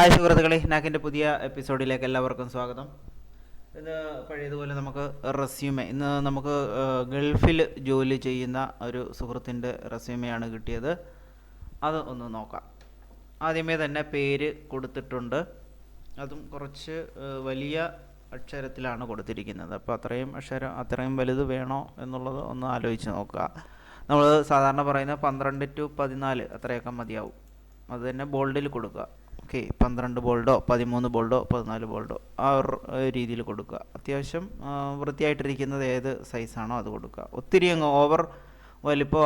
Hi സുഹൃത്തുക്കളെ നാക്കിന്റെ പുതിയ എപ്പിസോഡിലേക്ക് എല്ലാവർക്കും സ്വാഗതം. ഇന്ന് പഴയതുപോലെ നമുക്ക് റെസ്യൂമേ ഇന്ന് നമുക്ക് ഗൾഫിൽ ജോലി ചെയ്യുന്ന ഒരു സുഹൃത്തിന്റെ റെസ്യൂമെയാണ് കിട്ടിയത്. അത് ഒന്ന് നോക്കാം. ആദ്യമേ തന്നെ പേര് കൊടുത്തിട്ടുണ്ട്. അതും കുറച്ച് വലിയ അക്ഷരത്തിലാണ് കൊടുത്തിരിക്കുന്നത്. അപ്പോൾ അത്രയും അക്ഷരം അത്രയും വലുത് വേണോ എന്നുള്ളത് ഒന്ന് ആലോചിച്ച് നോക്കുക. നമ്മൾ സാധാരണ പറയുന്ന പന്ത്രണ്ട് ടു പതിനാല് അത്രയൊക്കെ മതിയാവും. അത് തന്നെ ബോൾഡിൽ കൊടുക്കുക. ഓക്കെ പന്ത്രണ്ട് ബോൾഡോ പതിമൂന്ന് ബോൾഡോ പതിനാല് ബോൾഡോ ആ രീതിയിൽ കൊടുക്കുക. അത്യാവശ്യം വൃത്തിയായിട്ടിരിക്കുന്നത് ഏത് സൈസാണോ അത് കൊടുക്കുക. ഒത്തിരി അങ്ങ് ഓവർ വലിപ്പം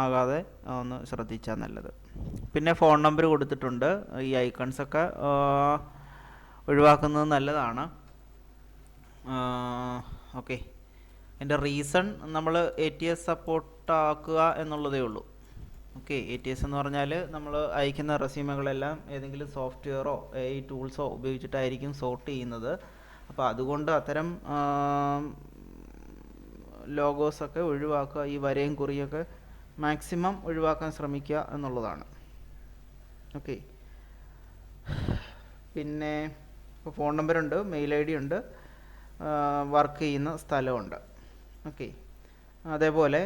ആകാതെ ഒന്ന് ശ്രദ്ധിച്ചാൽ നല്ലത്. പിന്നെ ഫോൺ നമ്പർ കൊടുത്തിട്ടുണ്ട്. ഈ ഐക്കൺസൊക്കെ ഒഴിവാക്കുന്നത് നല്ലതാണ്. ഓക്കെ. എന്റെ റീസൺ നമ്മൾ എ ടി എസ് സപ്പോർട്ട് ആക്കുക എന്നുള്ളതേ ഉള്ളൂ. ഓക്കെ എ ടി എസ് എന്ന് പറഞ്ഞാൽ നമ്മൾ അയക്കുന്ന റെസ്യൂമുകളെല്ലാം ഏതെങ്കിലും സോഫ്റ്റ്വെയറോ ഈ ടൂൾസോ ഉപയോഗിച്ചിട്ടായിരിക്കും സോർട്ട് ചെയ്യുന്നത്. അപ്പോൾ അതുകൊണ്ട് അത്തരം ലോഗോസൊക്കെ ഒഴിവാക്കുക ഈ വരയും കുറിയൊക്കെ മാക്സിമം ഒഴിവാക്കാൻ ശ്രമിക്കുക എന്നുള്ളതാണ്. ഓക്കെ. പിന്നെ ഇപ്പോൾ ഫോൺ നമ്പറുണ്ട് മെയിൽ ഐ ഡി ഉണ്ട് വർക്ക് ചെയ്യുന്ന സ്ഥലമുണ്ട്. ഓക്കെ. അതേപോലെ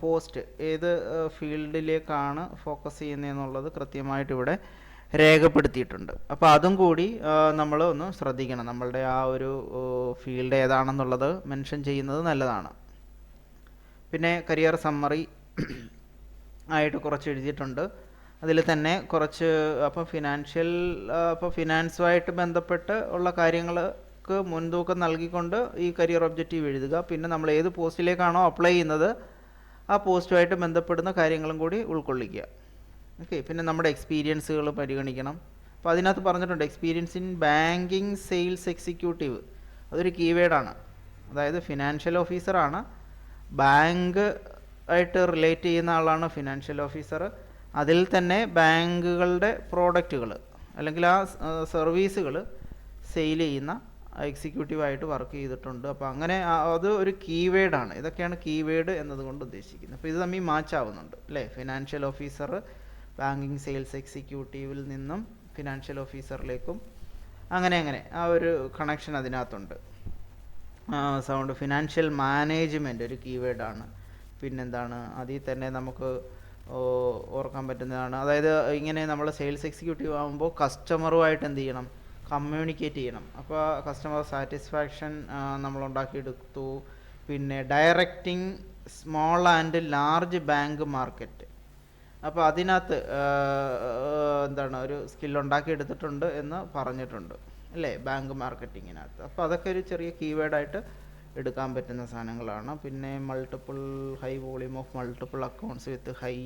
പോസ്റ്റ് ഏത് ഫീൽഡിലേക്കാണ് ഫോക്കസ് ചെയ്യുന്നതെന്നുള്ളത് കൃത്യമായിട്ട് ഇവിടെ രേഖപ്പെടുത്തിയിട്ടുണ്ട്. അപ്പോൾ അതും കൂടി നമ്മൾ ഒന്ന് ശ്രദ്ധിക്കണം. നമ്മളുടെ ആ ഒരു ഫീൽഡ് ഏതാണെന്നുള്ളത് മെൻഷൻ ചെയ്യുന്നത് നല്ലതാണ്. പിന്നെ കരിയർ സമ്മറി ആയിട്ട് കുറച്ച് എഴുതിയിട്ടുണ്ട്. അതിൽ തന്നെ കുറച്ച് അപ്പോൾ ഫിനാൻഷ്യൽ അപ്പോൾ ഫിനാൻസുമായിട്ട് ബന്ധപ്പെട്ട് ഉള്ള കാര്യങ്ങൾക്ക് മുൻതൂക്കം നൽകിക്കൊണ്ട് ഈ കരിയർ ഒബ്ജക്റ്റീവ് എഴുതുക. പിന്നെ നമ്മൾ ഏത് പോസ്റ്റിലേക്കാണോ അപ്ലൈ ചെയ്യുന്നത് ആ പോസ്റ്റുമായിട്ട് ബന്ധപ്പെടുന്ന കാര്യങ്ങളും കൂടി ഉൾക്കൊള്ളിക്കുക. ഓക്കെ പിന്നെ നമ്മുടെ എക്സ്പീരിയൻസുകൾ പരിഗണിക്കണം. അപ്പോൾ അതിനകത്ത് പറഞ്ഞിട്ടുണ്ട് experience in banking sales executive അതൊരു കീവേഡാണ് അതായത് ഫിനാൻഷ്യൽ ഓഫീസറാണ് ബാങ്ക് ആയിട്ട് റിലേറ്റ് ചെയ്യുന്ന ആളാണ് ഫിനാൻഷ്യൽ ഓഫീസർ അതിൽ തന്നെ ബാങ്കുകളുടെ പ്രോഡക്റ്റുകൾ അല്ലെങ്കിൽ ആ സർവീസുകൾ സെയിൽ ചെയ്യുന്ന എക്സിക്യൂട്ടീവായിട്ട് വർക്ക് ചെയ്തിട്ടുണ്ട്. അപ്പോൾ അങ്ങനെ അത് ഒരു കീവേഡാണ് ഇതൊക്കെയാണ് കീവേഡ് എന്നതുകൊണ്ട് ഉദ്ദേശിക്കുന്നത്. അപ്പോൾ ഇത് തമ്മിൽ മാച്ച് ആവുന്നുണ്ട് അല്ലേ? ഫിനാൻഷ്യൽ ഓഫീസർ ബാങ്കിങ് സെയിൽസ് എക്സിക്യൂട്ടീവിൽ നിന്നും ഫിനാൻഷ്യൽ ഓഫീസറിലേക്കും അങ്ങനെ അങ്ങനെ ആ ഒരു കണക്ഷൻ അതിനകത്തുണ്ട്. സൗണ്ട് ഫിനാൻഷ്യൽ മാനേജ്മെന്റ് ഒരു കീവേഡാണ് പിന്നെന്താണ്? അതിൽ തന്നെ നമുക്ക് ഓർക്കാൻ പറ്റുന്നതാണ്. അതായത് ഇങ്ങനെ നമ്മൾ സെയിൽസ് എക്സിക്യൂട്ടീവ് ആകുമ്പോൾ കസ്റ്റമറുമായിട്ട് എന്ത് ചെയ്യണം? കമ്മ്യൂണിക്കേറ്റ് ചെയ്യണം. അപ്പോൾ കസ്റ്റമർ സാറ്റിസ്ഫാക്ഷൻ നമ്മൾ ഉണ്ടാക്കിയെടുത്തു പിന്നെ directing small and large bank market അപ്പോൾ അതിനകത്ത് എന്താണ് ഒരു സ്കിൽ ഉണ്ടാക്കിയെടുത്തിട്ടുണ്ട് എന്ന് പറഞ്ഞിട്ടുണ്ട്. അല്ലേ? ബാങ്ക് മാർക്കറ്റിങ്ങിനകത്ത് അപ്പോൾ അതൊക്കെ ഒരു ചെറിയ കീവേഡായിട്ട് എടുക്കാൻ പറ്റുന്ന സാധനങ്ങളാണ്. പിന്നെ multiple high volume of multiple accounts with high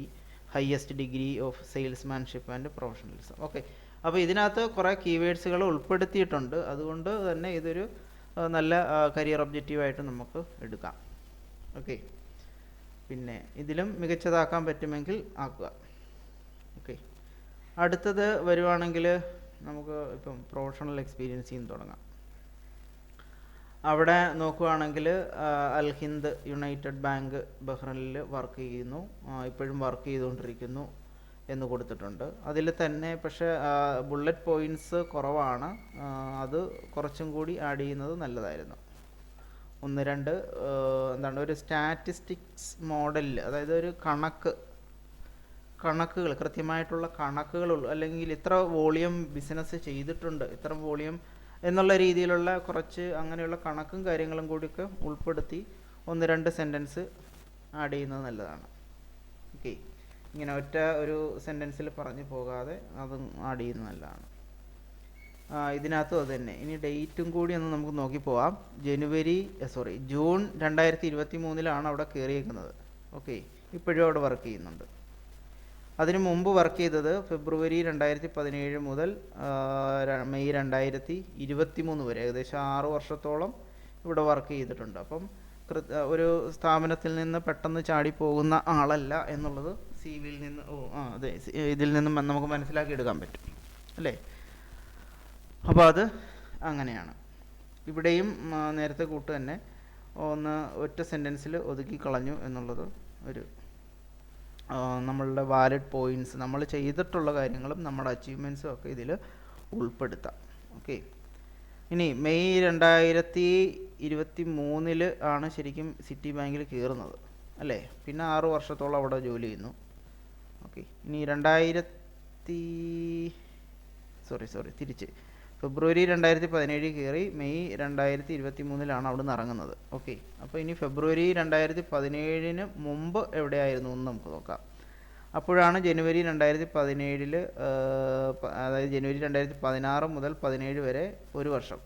highest degree of salesmanship and professionalism okay അപ്പോൾ ഇതിനകത്ത് കുറേ കീവേഡ്സുകൾ ഉൾപ്പെടുത്തിയിട്ടുണ്ട്. അതുകൊണ്ട് തന്നെ ഇതൊരു നല്ല കരിയർ ഒബ്ജക്റ്റീവായിട്ട് നമുക്ക് എടുക്കാം. ഓക്കെ പിന്നെ ഇതിലും മികച്ചതാക്കാൻ പറ്റുമെങ്കിൽ ആക്കുക. ഓക്കെ അടുത്തത് വരുവാണെങ്കിൽ നമുക്ക് ഇപ്പം പ്രൊഫഷണൽ എക്സ്പീരിയൻസിൽ നിന്ന് തുടങ്ങാം. അവിടെ നോക്കുകയാണെങ്കിൽ അൽ ഹിന്ദ് യുണൈറ്റഡ് ബാങ്ക് ബഹ്റൈനിൽ വർക്ക് ചെയ്യുന്നു. ഇപ്പോഴും വർക്ക് ചെയ്തുകൊണ്ടിരിക്കുന്നു. എന്ന് കൊടുത്തിട്ടുണ്ട്. അതിൽ തന്നെ പക്ഷേ ബുള്ളറ്റ് പോയിന്റ്സ് കുറവാണ്. അത് കുറച്ചും കൂടി ആഡ് ചെയ്യുന്നത് നല്ലതായിരുന്നു. ഒന്ന് രണ്ട് എന്താണ് ഒരു സ്റ്റാറ്റിസ്റ്റിക്സ് മോഡലിൽ അതായത് ഒരു കണക്ക് കണക്കുകൾ കൃത്യമായിട്ടുള്ള കണക്കുകൾ അല്ലെങ്കിൽ ഇത്ര വോളിയം ബിസിനസ് ചെയ്തിട്ടുണ്ട് ഇത്ര വോളിയം എന്നുള്ള രീതിയിലുള്ള കുറച്ച് അങ്ങനെയുള്ള കണക്കും കാര്യങ്ങളും കൂടിയൊക്കെ ഉൾപ്പെടുത്തി ഒന്ന് രണ്ട് സെന്റൻസ് ആഡ് ചെയ്യുന്നത് നല്ലതാണ്. ഓക്കെ ഇങ്ങനെ ഒറ്റ ഒരു സെന്റൻസിൽ പറഞ്ഞു പോകാതെ അതും ആഡ് ചെയ്യുന്നത് നല്ലതാണ്. ഇതിനകത്തും അത് തന്നെ. ഇനി ഡേറ്റും കൂടി ഒന്ന് നമുക്ക് നോക്കി പോവാം. ജനുവരി സോറി ജൂൺ രണ്ടായിരത്തി ഇരുപത്തി മൂന്നിലാണ് അവിടെ കയറിയേക്കുന്നത്. ഓക്കെ ഇപ്പോഴും അവിടെ വർക്ക് ചെയ്യുന്നുണ്ട്. അതിന് മുമ്പ് വർക്ക് ചെയ്തത് ഫെബ്രുവരി രണ്ടായിരത്തി പതിനേഴ് മുതൽ മെയ് രണ്ടായിരത്തി ഇരുപത്തി മൂന്ന് വരെ. ഏകദേശം ആറ് വർഷത്തോളം ഇവിടെ വർക്ക് ചെയ്തിട്ടുണ്ട്. അപ്പം ഒരു സ്ഥാപനത്തിൽ നിന്ന് പെട്ടെന്ന് ചാടി പോകുന്ന ആളല്ല എന്നുള്ളത് സി വിയിൽ നിന്ന് ഓ ആ അതെ ഇതിൽ നിന്നും നമുക്ക് മനസ്സിലാക്കി എടുക്കാൻ പറ്റും അല്ലേ? അപ്പോൾ അത് അങ്ങനെയാണ്. ഇവിടെയും നേരത്തെ കൂട്ട് തന്നെ ഒന്ന് ഒറ്റ സെന്റൻസിൽ ഒതുക്കി കളഞ്ഞു എന്നുള്ളത് ഒരു നമ്മളുടെ വാലിഡ് പോയിന്റ്സ് നമ്മൾ ചെയ്തിട്ടുള്ള കാര്യങ്ങളും നമ്മുടെ അച്ചീവ്മെന്റ്സും ഒക്കെ ഇതിൽ ഉൾപ്പെടുത്താം. ഓക്കെ ഇനി മെയ് രണ്ടായിരത്തി ഇരുപത്തി മൂന്നിൽ ആണ് ശരിക്കും സിറ്റി ബാങ്കിൽ കയറുന്നത് അല്ലേ? പിന്നെ ആറ് വർഷത്തോളം അവിടെ ജോലി ചെയ്യുന്നു. ഓക്കെ. ഇനി രണ്ടായിരത്തി സോറി സോറി തിരിച്ച്. ഫെബ്രുവരി രണ്ടായിരത്തി പതിനേഴ് കയറി മെയ് രണ്ടായിരത്തി ഇരുപത്തി മൂന്നിലാണ് അവിടെ നിന്ന് ഇറങ്ങുന്നത്. ഓക്കെ. അപ്പോൾ ഇനി ഫെബ്രുവരി രണ്ടായിരത്തി പതിനേഴിന് മുമ്പ് എവിടെയായിരുന്നു എന്ന് നമുക്ക് നോക്കാം. അപ്പോഴാണ് ജനുവരി രണ്ടായിരത്തി പതിനേഴിൽ അതായത് ജനുവരി രണ്ടായിരത്തി പതിനാറ് മുതൽ പതിനേഴ് വരെ ഒരു വർഷം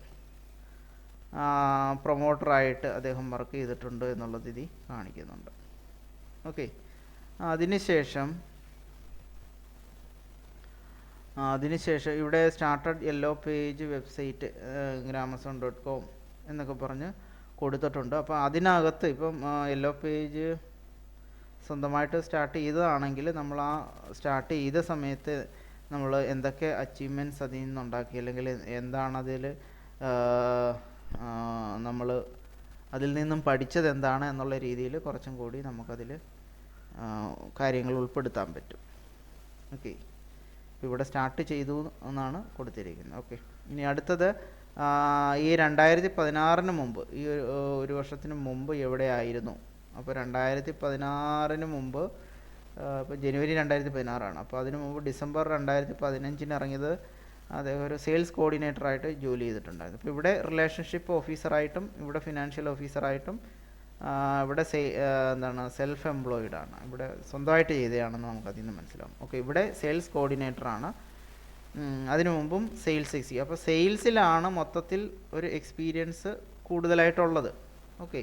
പ്രൊമോട്ടറായിട്ട് അദ്ദേഹം വർക്ക് ചെയ്തിട്ടുണ്ട് എന്നുള്ളത് ഇതി കാണിക്കുന്നുണ്ട്. ഓക്കെ. അതിനുശേഷം അതിനുശേഷം ഇവിടെ started yellow page website ഗ്രാമസോൺ dot com എന്നൊക്കെ പറഞ്ഞ് കൊടുത്തിട്ടുണ്ട്. അപ്പോൾ അതിനകത്ത് ഇപ്പം യെല്ലോ പേജ് സ്വന്തമായിട്ട് സ്റ്റാർട്ട് ചെയ്തതാണെങ്കിൽ നമ്മൾ ആ സ്റ്റാർട്ട് ചെയ്ത സമയത്ത് നമ്മൾ എന്തൊക്കെ അച്ചീവ്മെന്റ്സ് അതിൽ നിന്നുണ്ടാക്കി അല്ലെങ്കിൽ എന്താണതിൽ നമ്മൾ അതിൽ നിന്നും പഠിച്ചത് എന്താണ് എന്നുള്ള രീതിയിൽ കുറച്ചും കൂടി നമുക്കതിൽ കാര്യങ്ങൾ ഉൾപ്പെടുത്താൻ പറ്റും. ഓക്കെ. ഇവിടെ സ്റ്റാർട്ട് ചെയ്തു എന്നാണ് കൊടുത്തിരിക്കുന്നത്. ഓക്കെ ഇനി അടുത്തത് ഈ രണ്ടായിരത്തി പതിനാറിന് മുമ്പ് ഈ ഒരു വർഷത്തിന് മുമ്പ് എവിടെയായിരുന്നു? അപ്പോൾ രണ്ടായിരത്തി പതിനാറിന് മുമ്പ് ഇപ്പോൾ ജനുവരി രണ്ടായിരത്തി പതിനാറാണ് അപ്പോൾ അതിന് മുമ്പ് ഡിസംബർ രണ്ടായിരത്തി പതിനഞ്ചിന് ഇറങ്ങിയത് അദ്ദേഹം ഒരു സെയിൽസ് കോർഡിനേറ്ററായിട്ട് ജോലി ചെയ്തിട്ടുണ്ടായിരുന്നു. അപ്പോൾ ഇവിടെ റിലേഷൻഷിപ്പ് ഓഫീസറായിട്ടും ഇവിടെ ഫിനാൻഷ്യൽ ഓഫീസറായിട്ടും ഇവിടെ സെ എന്താണ് സെൽഫ് എംപ്ലോയിഡ് ആണ്. ഇവിടെ സ്വന്തമായിട്ട് ചെയ്തതാണെന്ന് നമുക്ക് അതിൽ നിന്ന് മനസ്സിലാവും. ഓക്കെ ഇവിടെ സെയിൽസ് കോർഡിനേറ്റർ ആണ്. അതിനു മുമ്പും സെയിൽസ് എക്സി അപ്പോൾ സെയിൽസിലാണ് മൊത്തത്തിൽ ഒരു എക്സ്പീരിയൻസ് കൂടുതലായിട്ടുള്ളത്. ഓക്കെ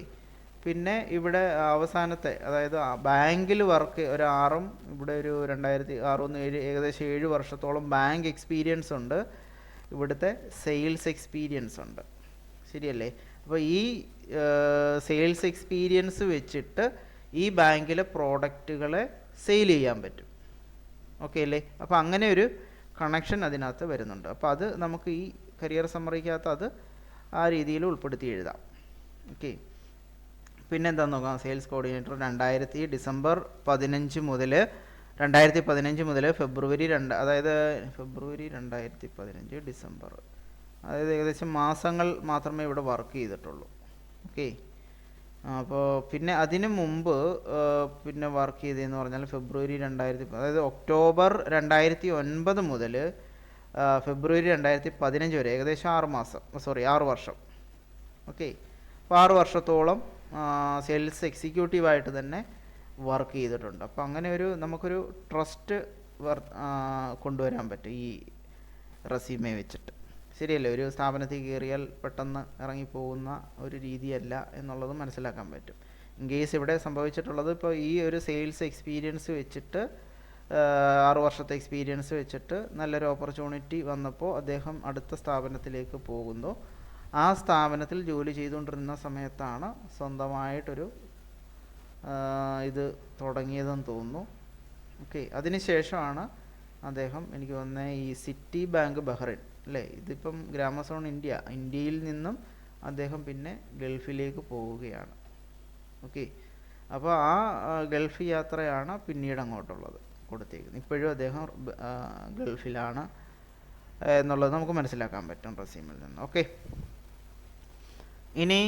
പിന്നെ ഇവിടെ അവസാനത്തെ അതായത് ബാങ്കിൽ വർക്ക് ഒരു ആറും ഇവിടെ ഒരു രണ്ടായിരത്തി ആറൊന്ന് ഏഴ് ഏകദേശം ഏഴ് വർഷത്തോളം ബാങ്ക് എക്സ്പീരിയൻസ് ഉണ്ട്. ഇവിടുത്തെ സെയിൽസ് എക്സ്പീരിയൻസ് ഉണ്ട്. ശരിയല്ലേ? അപ്പോൾ ഈ സെയിൽസ് എക്സ്പീരിയൻസ് വെച്ചിട്ട് ഈ ബാങ്കിലെ പ്രോഡക്റ്റുകളെ സെയിൽ ചെയ്യാൻ പറ്റും. ഓക്കെ അല്ലേ? അപ്പോൾ അങ്ങനെ ഒരു കണക്ഷൻ അതിനകത്ത് വരുന്നുണ്ട്. അപ്പോൾ അത് നമുക്ക് ഈ കരിയർ സമ്മറിക്കകത്ത് അത് ആ രീതിയിൽ ഉൾപ്പെടുത്തി എഴുതാം. ഓക്കെ പിന്നെ എന്താന്ന് നോക്കാം? സെയിൽസ് കോർഡിനേറ്റർ രണ്ടായിരത്തി ഡിസംബർ പതിനഞ്ച് മുതൽ രണ്ടായിരത്തി പതിനഞ്ച് മുതൽ ഫെബ്രുവരി രണ്ട് അതായത് ഫെബ്രുവരി രണ്ടായിരത്തി പതിനഞ്ച് ഡിസംബർ അതായത് ഏകദേശം മാസങ്ങൾ മാത്രമേ ഇവിടെ വർക്ക് ചെയ്തിട്ടുള്ളൂ. ഓക്കെ അപ്പോൾ പിന്നെ അതിനു മുമ്പ് പിന്നെ വർക്ക് ചെയ്തതെന്ന് പറഞ്ഞാൽ ഫെബ്രുവരി രണ്ടായിരത്തി അതായത് ഒക്ടോബർ രണ്ടായിരത്തി ഒൻപത് മുതൽ ഫെബ്രുവരി രണ്ടായിരത്തി പതിനഞ്ച് വരെ ഏകദേശം ആറ് മാസം സോറി ആറ് വർഷം. ഓക്കെ അപ്പോൾ ആറ് വർഷത്തോളം സെയിൽസ് എക്സിക്യൂട്ടീവായിട്ട് തന്നെ വർക്ക് ചെയ്തിട്ടുണ്ട്. അപ്പോൾ അങ്ങനെ ഒരു നമുക്കൊരു ട്രസ്റ്റ് കൊണ്ടുവരാൻ പറ്റും ഈ റെസ്യൂമെ വെച്ചിട്ട്. ശരിയല്ലേ? ഒരു സ്ഥാപനത്തിൽ കയറിയാൽ പെട്ടെന്ന് ഇറങ്ങിപ്പോകുന്ന ഒരു രീതിയല്ല എന്നുള്ളത് മനസ്സിലാക്കാൻ പറ്റും. ഇൻ കേസ് ഇവിടെ സംഭവിച്ചിട്ടുള്ളത് ഇപ്പോൾ ഈ ഒരു സെയിൽസ് എക്സ്പീരിയൻസ് വെച്ചിട്ട് ആറു വർഷത്തെ എക്സ്പീരിയൻസ് വെച്ചിട്ട് നല്ലൊരു ഓപ്പർച്യൂണിറ്റി വന്നപ്പോൾ അദ്ദേഹം അടുത്ത സ്ഥാപനത്തിലേക്ക് പോകുന്നു. ആ സ്ഥാപനത്തിൽ ജോലി ചെയ്തുകൊണ്ടിരുന്ന സമയത്താണ് സ്വന്തമായിട്ടൊരു ഇത് തുടങ്ങിയതെന്ന് തോന്നുന്നു. ഓക്കെ അതിനുശേഷമാണ് അദ്ദേഹം എനിക്ക് വന്ന ഈ സിറ്റി ബാങ്ക് ബഹ്റൈൻ അല്ലേ? ഇതിപ്പം ഗ്രാമസോൺ ഇന്ത്യ. ഇന്ത്യയിൽ നിന്നും അദ്ദേഹം പിന്നെ ഗൾഫിലേക്ക് പോവുകയാണ്. ഓക്കെ? അപ്പോൾ ആ ഗൾഫ് യാത്രയാണ് പിന്നീട് അങ്ങോട്ടുള്ളത് കൊടുത്തേക്കുന്നത്. ഇപ്പോഴും അദ്ദേഹം ഗൾഫിലാണ് എന്നുള്ളത് നമുക്ക് മനസ്സിലാക്കാൻ പറ്റും റസീമിൽ നിന്ന്. ഓക്കെ? ഇനി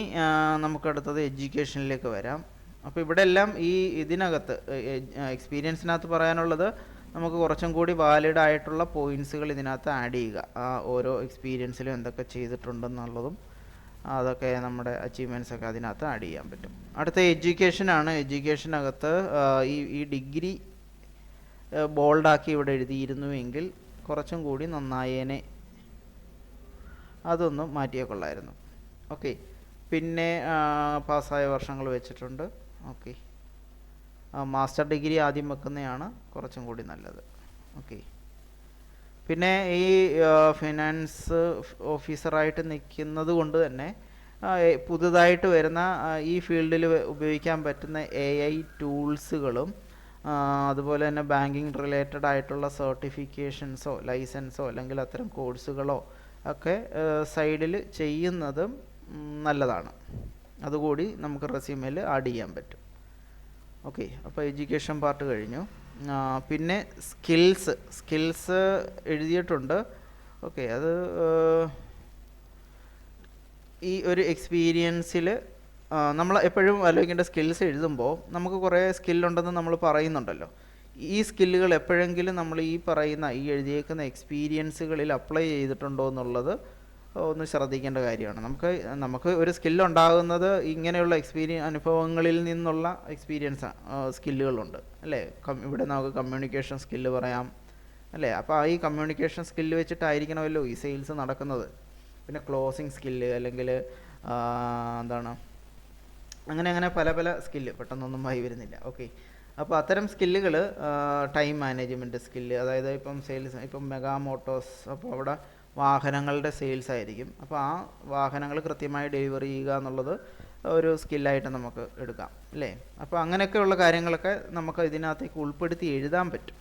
നമുക്കടുത്തത് എഡ്യൂക്കേഷനിലേക്ക് വരാം. അപ്പോൾ ഇവിടെ എല്ലാം ഈ ഇതിനകത്ത് എക്സ്പീരിയൻസിനകത്ത് പറയാനുള്ളത് നമുക്ക് കുറച്ചും കൂടി വാലിഡ് ആയിട്ടുള്ള പോയിന്റ്സുകൾ ഇതിനകത്ത് ആഡ് ചെയ്യുക. ആ ഓരോ എക്സ്പീരിയൻസിലും എന്തൊക്കെ ചെയ്തിട്ടുണ്ടെന്നുള്ളതും അതൊക്കെ നമ്മുടെ അച്ചീവ്മെന്റ്സ് ഒക്കെ അതിനകത്ത് ആഡ് ചെയ്യാൻ പറ്റും. അടുത്ത എഡ്യൂക്കേഷനാണ് എഡ്യൂക്കേഷനകത്ത് ഈ ഈ ഡിഗ്രി ബോൾഡാക്കി ഇവിടെ എഴുതിയിരുന്നുവെങ്കിൽ കുറച്ചും കൂടി നന്നായേനെ. അതൊന്നും മാറ്റിയേ കൊള്ളായിരുന്നു. ഓക്കെ പിന്നെ പാസ്സായ വർഷങ്ങൾ വെച്ചിട്ടുണ്ട്. ഓക്കെ മാസ്റ്റർ ഡിഗ്രി ആദ്യം വെക്കുന്നതാണ് കുറച്ചും കൂടി നല്ലത്. ഓക്കെ. പിന്നെ ഈ ഫിനാൻസ് ഓഫീസറായിട്ട് നിൽക്കുന്നത് കൊണ്ട് തന്നെ പുതുതായിട്ട് വരുന്ന ഈ ഫീൽഡിൽ ഉപയോഗിക്കാൻ പറ്റുന്ന എ ഐ ടൂൾസുകളും അതുപോലെ തന്നെ ബാങ്കിങ് റിലേറ്റഡ് ആയിട്ടുള്ള സർട്ടിഫിക്കേഷൻസോ ലൈസൻസോ അല്ലെങ്കിൽ അത്തരം കോഴ്സുകളോ ഒക്കെ സൈഡിൽ ചെയ്യുന്നതും നല്ലതാണ്. അതുകൂടി നമുക്ക് റെസ്യൂമിൽ ആഡ് ചെയ്യാൻ പറ്റും. ഓക്കെ അപ്പോൾ എഡ്യൂക്കേഷൻ പാർട്ട് കഴിഞ്ഞു. പിന്നെ സ്കിൽസ് സ്കിൽസ് എഴുതിയിട്ടുണ്ട്. ഓക്കെ അത് ഈ ഒരു എക്സ്പീരിയൻസിൽ നമ്മൾ എപ്പോഴും ആലോചിക്കേണ്ട സ്കിൽസ് എഴുതുമ്പോൾ നമുക്ക് കുറേ സ്കില്ലുണ്ടെന്ന് നമ്മൾ പറയുന്നുണ്ടല്ലോ. ഈ സ്കില്ലുകൾ എപ്പോഴെങ്കിലും നമ്മൾ ഈ പറയുന്ന ഈ എഴുതിയേക്കുന്ന എക്സ്പീരിയൻസുകളിൽ അപ്ലൈ ചെയ്തിട്ടുണ്ടോ എന്നുള്ളത് ഒന്ന് ശ്രദ്ധിക്കേണ്ട കാര്യമാണ്. നമുക്ക് നമുക്ക് ഒരു സ്കില്ലുണ്ടാകുന്നത് ഇങ്ങനെയുള്ള എക്സ്പീരിയൻ അനുഭവങ്ങളിൽ നിന്നുള്ള എക്സ്പീരിയൻസ് സ്കില്ലുകളുണ്ട് അല്ലേ? ഇവിടെ നമുക്ക് കമ്മ്യൂണിക്കേഷൻ സ്കില്ല് പറയാം. അല്ലേ? അപ്പോൾ ഈ കമ്മ്യൂണിക്കേഷൻ സ്കില്ല് വെച്ചിട്ടായിരിക്കണമല്ലോ ഈ സെയിൽസ് നടക്കുന്നത്. പിന്നെ ക്ലോസിങ് സ്കില്ല് അല്ലെങ്കിൽ എന്താണ്? അങ്ങനെ അങ്ങനെ പല പല സ്കില്ല് പെട്ടെന്നൊന്നും വായി വരുന്നില്ല. ഓക്കെ അപ്പോൾ അത്തരം സ്കില്ലുകൾ ടൈം മാനേജ്മെന്റ് സ്കില്ല് അതായത് ഇപ്പം സെയിൽസ് ഇപ്പം മെഗാ മോട്ടോസ് അപ്പോൾ അവിടെ വാഹനങ്ങളുടെ സെയിൽസ് ആയിരിക്കും. അപ്പോൾ ആ വാഹനങ്ങൾ കൃത്യമായി ഡെലിവറി ചെയ്യുക എന്നുള്ളത് ഒരു സ്കില്ലായിട്ട് നമുക്ക് എടുക്കാം അല്ലേ? അപ്പോൾ അങ്ങനെയൊക്കെയുള്ള കാര്യങ്ങളൊക്കെ നമുക്ക് ഇതിനകത്തേക്ക് ഉൾപ്പെടുത്തി എഴുതാൻ പറ്റും.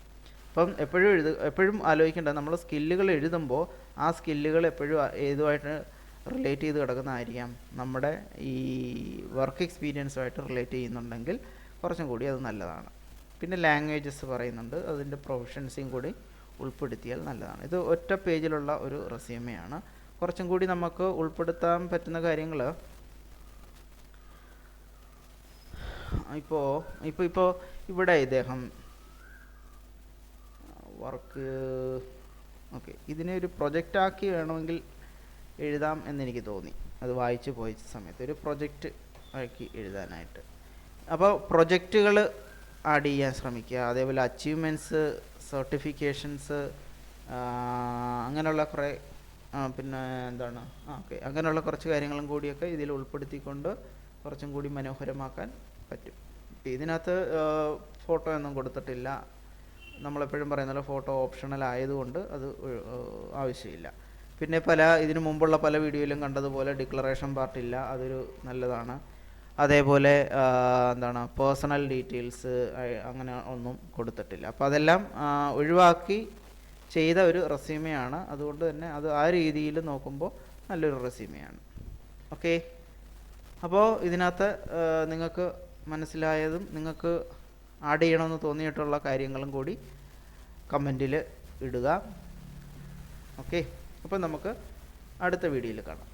അപ്പം എപ്പോഴും എഴുതു എപ്പോഴും ആലോചിക്കേണ്ടത് നമ്മൾ സ്കില്ലുകൾ എഴുതുമ്പോൾ ആ സ്കില്ലുകൾ എപ്പോഴും ഏതുമായിട്ട് റിലേറ്റ് ചെയ്ത് കിടക്കുന്നതായിരിക്കാം. നമ്മുടെ ഈ വർക്ക് എക്സ്പീരിയൻസുമായിട്ട് റിലേറ്റ് ചെയ്യുന്നുണ്ടെങ്കിൽ കുറച്ചും കൂടി അത് നല്ലതാണ്. പിന്നെ ലാംഗ്വേജസ് പറയുന്നുണ്ട് അതിന്റെ പ്രൊഫഷൻസിയും കൂടി ഉൾപ്പെടുത്തിയാൽ നല്ലതാണ്. ഇത് ഒറ്റ പേജിലുള്ള ഒരു റെസ്യൂമെയാണ്. കുറച്ചും കൂടി നമുക്ക് ഉൾപ്പെടുത്താൻ പറ്റുന്ന കാര്യങ്ങൾ. ഇപ്പോൾ ഇപ്പോൾ ഇപ്പോൾ ഇവിടെ ഇദ്ദേഹം വർക്ക് ഓക്കെ ഇതിനെ ഒരു പ്രൊജക്റ്റ് ആക്കി വേണമെങ്കിൽ എഴുതാം എന്നെനിക്ക് തോന്നി. അത് വായിച്ചു പോയ സമയത്ത് ഒരു പ്രൊജക്റ്റ് ആക്കി എഴുതാനായിട്ട്. അപ്പോൾ പ്രൊജക്റ്റുകൾ ആഡ് ചെയ്യാൻ ശ്രമിക്കുക. അതേപോലെ അച്ചീവ്മെന്റ്സ് സർട്ടിഫിക്കേഷൻസ് അങ്ങനെയുള്ള കുറേ പിന്നെ എന്താണ് ഓക്കെ അങ്ങനെയുള്ള കുറച്ച് കാര്യങ്ങളും കൂടിയൊക്കെ ഇതിൽ ഉൾപ്പെടുത്തിക്കൊണ്ട് കുറച്ചും കൂടി മനോഹരമാക്കാൻ പറ്റും. ഇതിനകത്ത് ഫോട്ടോ ഒന്നും കൊടുത്തിട്ടില്ല. നമ്മളെപ്പോഴും പറയുന്നല്ലോ ഫോട്ടോ ഓപ്ഷണൽ ആയതുകൊണ്ട് അത് ആവശ്യമില്ല. പിന്നെ പല ഇതിനു മുമ്പുള്ള പല വീഡിയോയിലും കണ്ടതുപോലെ ഡിക്ലറേഷൻ പാർട്ടില്ല അതൊരു നല്ലതാണ്. അതേപോലെ എന്താണ് പേഴ്സണൽ ഡീറ്റെയിൽസ് അങ്ങനെ ഒന്നും കൊടുത്തിട്ടില്ല. അപ്പോൾ അതെല്ലാം ഒഴിവാക്കി ചെയ്ത ഒരു റെസ്യൂമെയാണ് അതുകൊണ്ട് തന്നെ അത് ആ രീതിയിൽ നോക്കുമ്പോൾ നല്ലൊരു റെസ്യൂമെയാണ് ഓക്കെ? അപ്പോൾ ഇതിനകത്ത് നിങ്ങൾക്ക് മനസ്സിലായതും നിങ്ങൾക്ക് ആഡ് ചെയ്യണമെന്ന് തോന്നിയിട്ടുള്ള കാര്യങ്ങളും കൂടി കമന്റിൽ ഇടുക. ഓക്കെ? അപ്പോൾ നമുക്ക് അടുത്ത വീഡിയോയിൽ കാണാം.